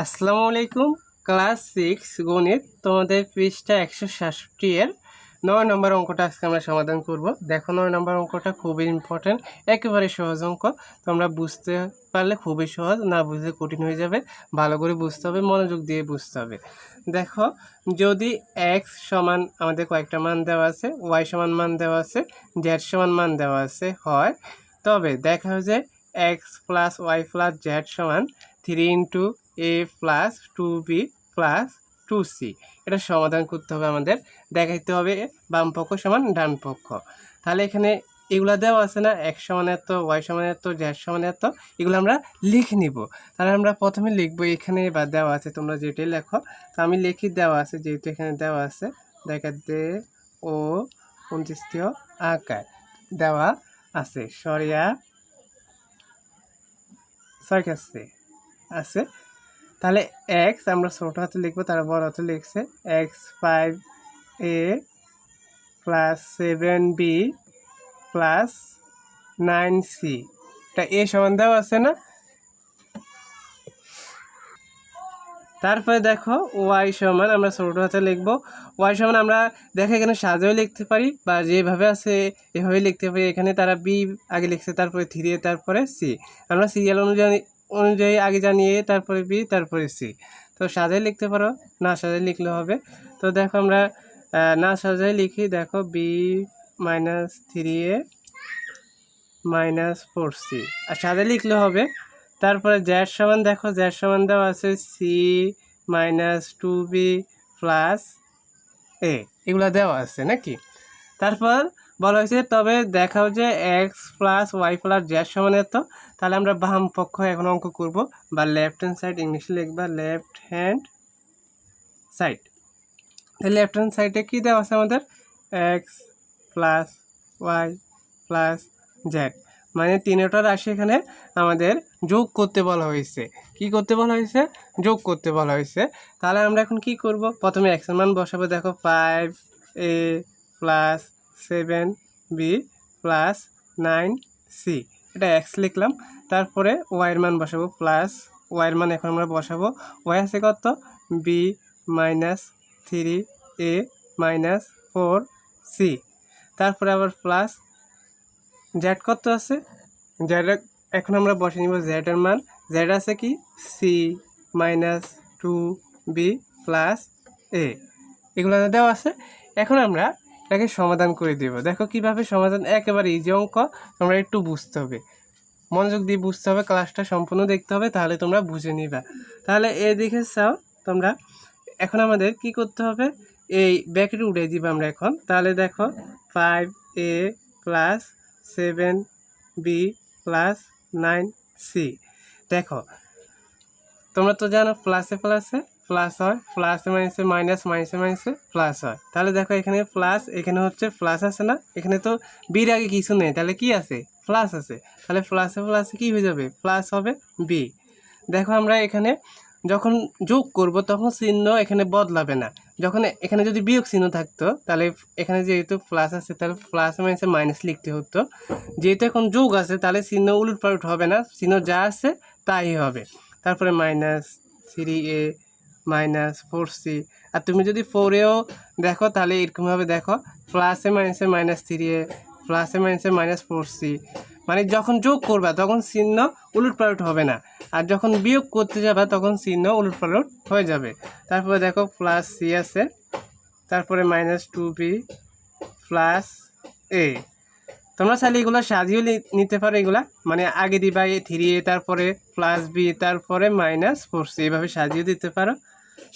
আসসালামু আলাইকুম। Class six গণিত, তোমাদের পৃষ্ঠা একশো সাতষট্টি এর নয় নম্বর অঙ্কটা আজকে আমরা সমাধান করব। দেখো, নয় নম্বর অঙ্কটা খুবই ইম্পর্ট্যান্ট একেবারে সহজ অঙ্ক। তোমরা বুঝতে পারলে খুবই সহজ, না বুঝলে কঠিন হয়ে যাবে, ভালো করে বুঝতে হবে, মনোযোগ দিয়ে বুঝতে হবে। দেখো, যদি এক্স সমান আমাদের কয়েকটা মান দেওয়া আছে ওয়াই সমান মান দেওয়া আছে জেড সমান মান দেওয়া আছে, হয়, তবে দেখা যায় X plus Y plus Z সমান three into A plus two B plus two C এটা সমাধান করতে হবে আমাদের। দেখাইতে হবে বাম পক্ষ সমান ডান পক্ষ। তাহলে এখানে এগুলা দেওয়া আছে না? এক সমান এত, ওয়াই সমান এত, জেড সমান এত, এগুলো আমরা লিখে নিব। তাহলে আমরা প্রথমে লিখব এখানে বা দেওয়া আছে, তোমরা যেটাই লেখো। তো আমি লিখি দেওয়া আছে, যেহেতু এখানে দেওয়া আছে, দেখা দে ও পঞ্চাশটিও আকার। দেওয়া আছে, সরিয়া কাছে আছে। তাহলে এক্স আমরা ছোটো হাতে লিখব, তারা বড় হাতে লিখছে X five A plus seven B plus nine C এটা এ সমান দেওয়া আছে না? তারপরে দেখো ওয়াই সমান, আমরা ছোটো হাতে লিখব। ওয়াই সমান আমরা দেখো এখানে সাজেও লিখতে পারি, বা যেভাবে আছে এভাবে লিখতে পারি। এখানে তারা বি আগে লিখছে, তারপরে থ্রি তারপরে সি আমরা সিরিয়াল অনুযায়ী অনুযায়ী আগে জানিয়ে তারপরে বি, তারপরে সি। তো সাজাই লিখতে পারো, না সাজাই লিখলে হবে। তো দেখো আমরা না সাজাই লিখি, দেখো B minus three A minus four C. আর সাজাই লিখলে হবে, তারপরে জ্যাড সমান দেখো জ্যাড সমান দেওয়া আছে C minus two B plus A. এগুলো দেওয়া আছে নাকি? তারপর বলা হয়েছে। তবে দেখাও যে X plus Y plus Z সমান এত। তাহলে আমরা বাম পক্ষ এখন অঙ্ক করব। বা লেফট হ্যান্ড সাইড ইংলিশে লিখবা left hand side left hand সাইডে কী দেওয়া আছে আমাদের? X plus Y plus Z মানে তিনটা রাশি এখানে আমাদের যোগ করতে বলা হয়েছে। কি করতে বলা হয়েছে? যোগ করতে বলা হয়েছে। তাহলে আমরা এখন কি করব? প্রথমে এক্সের মান বসাবো। দেখো five A plus seven B plus nine C. এটা এক্স লিখলাম, তারপরে ওয়াইয়ের মান বসাবো, প্লাস ওয়াইয়ের মান এখন আমরা বসাবো। ওয়াই আছে কত? B minus three A minus four C. তারপরে আবার প্লাস জেড কত আছে? জেড এখন আমরা বসে নিব জেড এর মান। জেড আছে কি? C minus two B plus A. এগুলো দেওয়া আছে। এখন আমরা এটাকে সমাধান করে দেব। দেখো কীভাবে সমাধান, একেবারে ইজি অঙ্ক, তোমরা একটু বুঝতে হবে। মনোযোগ দিয়ে বুঝতে হবে ক্লাসটা সম্পূর্ণ দেখতে হবে, তাহলে তোমরা বুঝে নিবা। তাহলে এ দেখে চাও, তোমরা এখন আমাদের কি করতে হবে? এই ব্যাকেটে উঠে দিব আমরা এখন। তাহলে দেখো five A plus seven B plus nine C দেখো, তোমরা তো জানো প্লাসে প্লাসে প্লাস হয় প্লাসে মাইনাসে মাইনাস মাইনাসে মাইনাসে প্লাস হয় তাহলে দেখো এখানে প্লাস এখানে হচ্ছে প্লাস আছে না? এখানে তো বির আগে কিছু নেই, তাহলে কি আছে? প্লাস আছে। তাহলে প্লাসে প্লাসে কি হয়ে যাবে? প্লাস হবে বি দেখো আমরা এখানে যখন যোগ করব, তখন চিহ্ন এখানে বদলাবে না। যখন এখানে যদি বিয়োগ চিহ্ন থাকতো, তাহলে এখানে যেহেতু প্লাস আছে, তাহলে প্লাস মাইনাসে মাইনাস লিখতে হতো। যেহেতু এখন যোগ আছে, তাহলে চিহ্ন উলট পালট হবে না। চিহ্ন যা আছে, তাই হবে। তারপরে minus three A minus four C আর তুমি যদি ফোরেও দেখো, তাহলে এরকমভাবে দেখো প্লাসে মাইনাসে মাইনাস থ্রি এ প্লাসে মাইনাসে মাইনাস ফোর সি মানে যখন যোগ করবা, তখন চিহ্ন উলট পালট হবে না। আর যখন বিয়োগ করতে যাবা, তখন চিহ্ন উলট পালট হয়ে যাবে। তারপরে দেখো প্লাস সি আছে, তারপরে minus two B plus A তোমরা চাইলে এগুলো সাজিয়েও নিতে পারো এগুলা। মানে আগে দিবা এ থ্রি এ, তারপরে প্লাস বি তারপরে মাইনাস ফোর সি এভাবে সাজিয়ে দিতে পারো।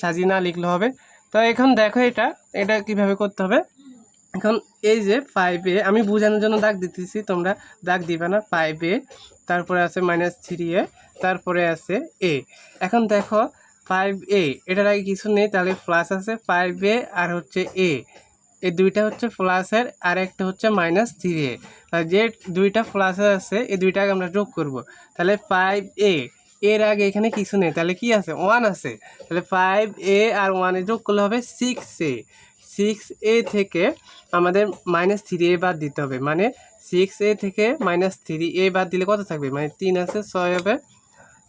সাজিয়ে না লিখলে হবে। তো এখন দেখো এটা এটা কীভাবে করতে হবে। এখন এই যে ফাইভ এ, আমি বোঝানোর জন্য দাগ দিতেছি, তোমরা দাগ দিবে না। ফাইভ এ, তারপরে আছে মাইনাস থ্রি এ, তারপরে আছে এ এখন দেখো ফাইভ এ এটার আগে কিছু নেই, তাহলে প্লাস আছে ফাইভ এ আর হচ্ছে এ এই দুইটা হচ্ছে প্লাসের আর একটা হচ্ছে মাইনাস থ্রি এ। যে দুইটা প্লাসের আছে, এই দুইটাকে আমরা যোগ করব। তাহলে ফাইভ এ এর আগে এখানে কিছু নেই। তাহলে কি আছে? ওয়ান আছে। তাহলে ফাইভ এ আর ওয়ানে যোগ করলে হবে সিক্স এ সিক্স এ থেকে আমাদের মাইনাস থ্রি এ বাদ দিতে হবে। মানে সিক্স এ থেকে মাইনাস থ্রি এ বাদ দিলে কত থাকবে? মানে তিন আছে, ছয় হবে,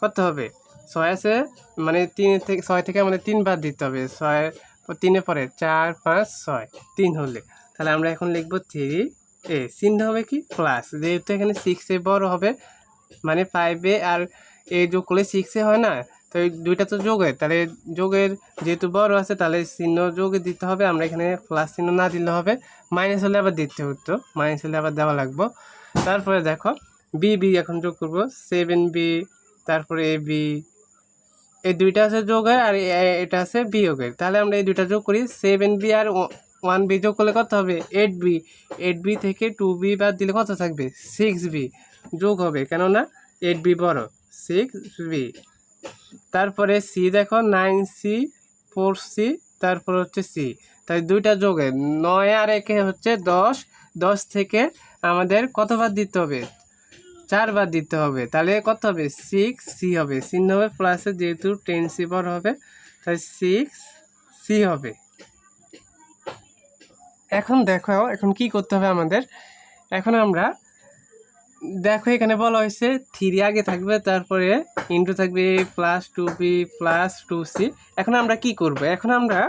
কত হবে? ছয় আছে মানে তিন থেকে, ছয় থেকে আমাদের তিন বাদ দিতে হবে। ছয়, তিনে পরে চার, পাঁচ, ছয়, তিন হলে। তাহলে আমরা এখন লিখব থ্রি এ চিহ্ন হবে কি? প্লাস যেহেতু এখানে সিক্স এ বড় হবে মানে ফাইভে আর এ যোগ করলে সিক্সে হয় না, তো এই দুইটা তো যোগের, তাহলে যোগের যেহেতু বড় আছে, তাহলে চিহ্ন যোগে দিতে হবে, আমরা এখানে প্লাস চিহ্ন না দিলে হবে মাইনাস হলে আবার দিতে হতো মাইনাস হলে আবার দেওয়া লাগবো। তারপরে দেখো বি বি এখন যোগ করব সেভেন বি তারপরে এ বি এই দুইটা আছে যোগের আর এটা আছে বিয়োগের, তাহলে আমরা এই দুইটা যোগ করি সেভেন বি আর ওয়ান বি যোগ করলে কত হবে? এইট বি এইট বি থেকে টু বি বাদ দিলে কত থাকবে? সিক্স বি যোগ হবে, কেননা এইট বি বড়। সিক্স বি তারপরে সি দেখো নাইন সি ফোর সি তারপর হচ্ছে সি তাই দুইটা যোগে, নয় আর একে হচ্ছে দশ। দশ থেকে আমাদের কত বাদ দিতে হবে? চার বার দিতে হবে। তাহলে কত হবে? সিক্স সি হবে। চিহ্ন হবে প্লাসে যেহেতু টেন সি বার হবে, তাই সিক্স সি হবে। এখন দেখো, এখন কি করতে হবে আমাদের? এখন আমরা দেখো, এখানে বলা হয়েছে থ্রি আগে থাকবে, তারপরে ইন্টু থাকবে plus two B plus two C. এখন আমরা কি করব? এখন আমরা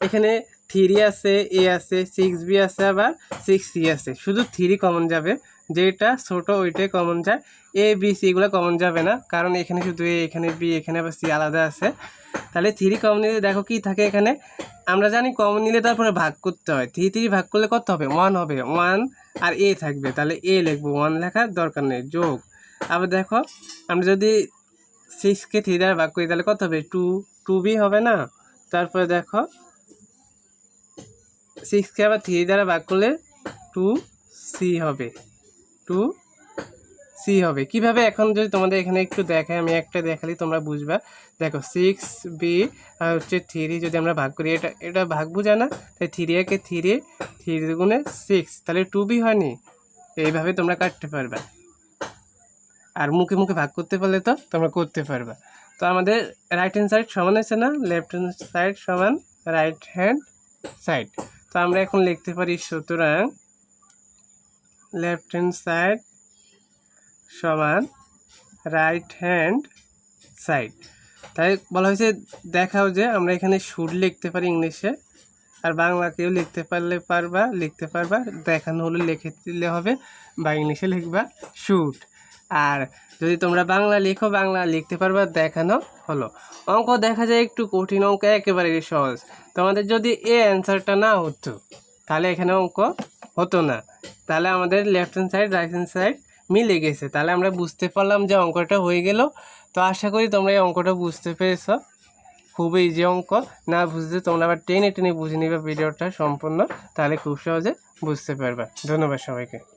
এখানে থ্রি আছে, এ আছে, সিক্স বি আছে, আবার সিক্স সি আছে। শুধু থ্রি কমন যাবে, যেটা ছোট ওইটাই কমন যায়। এ, বি, সি এগুলো কমন যাবে না, কারণ এখানে শুধু এ, এখানে বি, এখানে আবার সি আলাদা আছে। তাহলে থ্রি কমন নিলে দেখো কি থাকে এখানে? আমরা জানি কমন নিলে তারপরে ভাগ করতে হয়। থ্রি থ্রি ভাগ করলে কত হবে? ওয়ান হবে। ওয়ান আর এ থাকবে, তাহলে এ লিখব, ওয়ান লেখার দরকার নেই, যোগ। আবার দেখো, আমরা যদি সিক্সকে থ্রি দ্বারা ভাগ করি, তাহলে কত হবে? টু টু বি হবে না? তারপরে দেখো সিক্সকে আবার থ্রি দ্বারা ভাগ করলে টু সি হবে। টু সি হবে। কীভাবে? এখন যদি তোমাদের এখানে একটু দেখাই, আমি একটা দেখালি, তোমরা বুঝবা। দেখো সিক্স বি আর হচ্ছে থ্রি যদি আমরা ভাগ করি, এটা এটা ভাগ বোঝা না? তাই থ্রি একে থ্রি থ্রি গুণে সিক্স তাহলে টু বি হয়নি? এইভাবে তোমরা কাটতে পারবা। আর মুখে মুখে ভাগ করতে পারলে তো তোমরা করতে পারবা। তো আমাদের রাইট হ্যান্ড সাইড সমান আছে না? লেফট হ্যান্ড সাইড সমান রাইট হ্যান্ড সাইড তো আমরা এখন লিখতে পারি, সুতরাং লেফট হ্যান্ড সাইড সমান রাইট হ্যান্ড সাইড তাই বলা হয়েছে, দেখাও যে আমরা এখানে শুড লিখতে পারি ইংলিশে, আর বাংলাকেও লিখতে পারলে পারবা, লিখতে পারবা, দেখানো হলে লিখে দিলে হবে, বা ইংলিশে লিখবা শুট আর যদি তোমরা বাংলা লেখো, বাংলা লিখতে পারবা, দেখানো হলো। অঙ্ক দেখা যায় একটু কঠিন, অঙ্ক একেবারে সহজ। তোমাদের যদি এ অ্যান্সারটা না হতো, তাহলে এখানে অঙ্ক হতো না। তাহলে আমাদের left hand side right hand side মিলে গেছে। তাহলে আমরা বুঝতে পারলাম যে অঙ্কটা হয়ে গেল। তো আশা করি তোমরা এই অঙ্কটা বুঝতে পেরেছ। খুবই ইজি অঙ্ক। না বুঝতে তোমরা আবার টেনে টেনে বুঝে নিবে ভিডিওটা সম্পূর্ণ। তাহলে খুব সহজে বুঝতে পারবে। ধন্যবাদ সবাইকে।